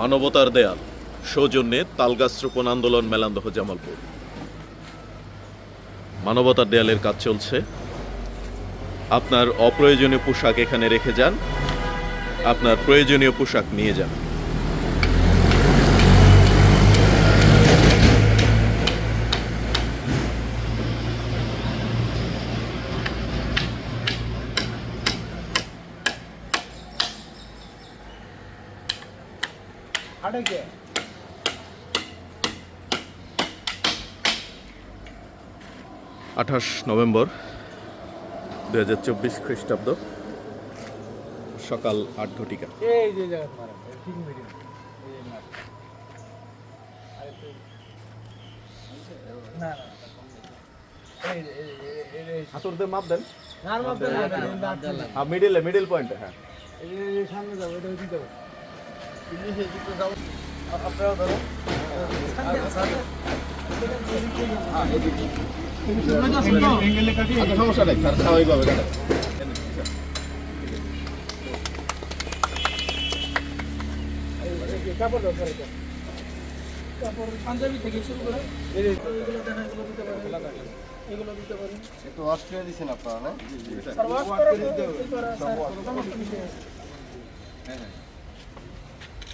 মানবতার দেয়াল, সৌজন্যে তালগাছ রোপণ আন্দোলন মেলান্দহ জামালপুর। মানবতার দেয়ালের কাজ চলছে। আপনার অপ্রয়োজনীয় পোশাক এখানে রেখে যান। আপনার প্রয়োজনীয় পোশাক নিয়ে যান। হাটে আঠাশ নভেম্বর দু হাজার চব্বিশ খ্রিস্টাব্দ সকাল আট ঘটিকা। হাতুরদের মাপ দেন। হ্যাঁ মিডিলে মিডিল পয়েন্টে হ্যাঁ। এই এই সামনে যাও এটা দিতে হবে তুমি সেই দিকে যাও আপনারা ধরো সমস্যা নেই স্যার স্বাভাবিকভাবে কাপড় দিতে পারেন এগুলো আপনারা না বিষয় আছে।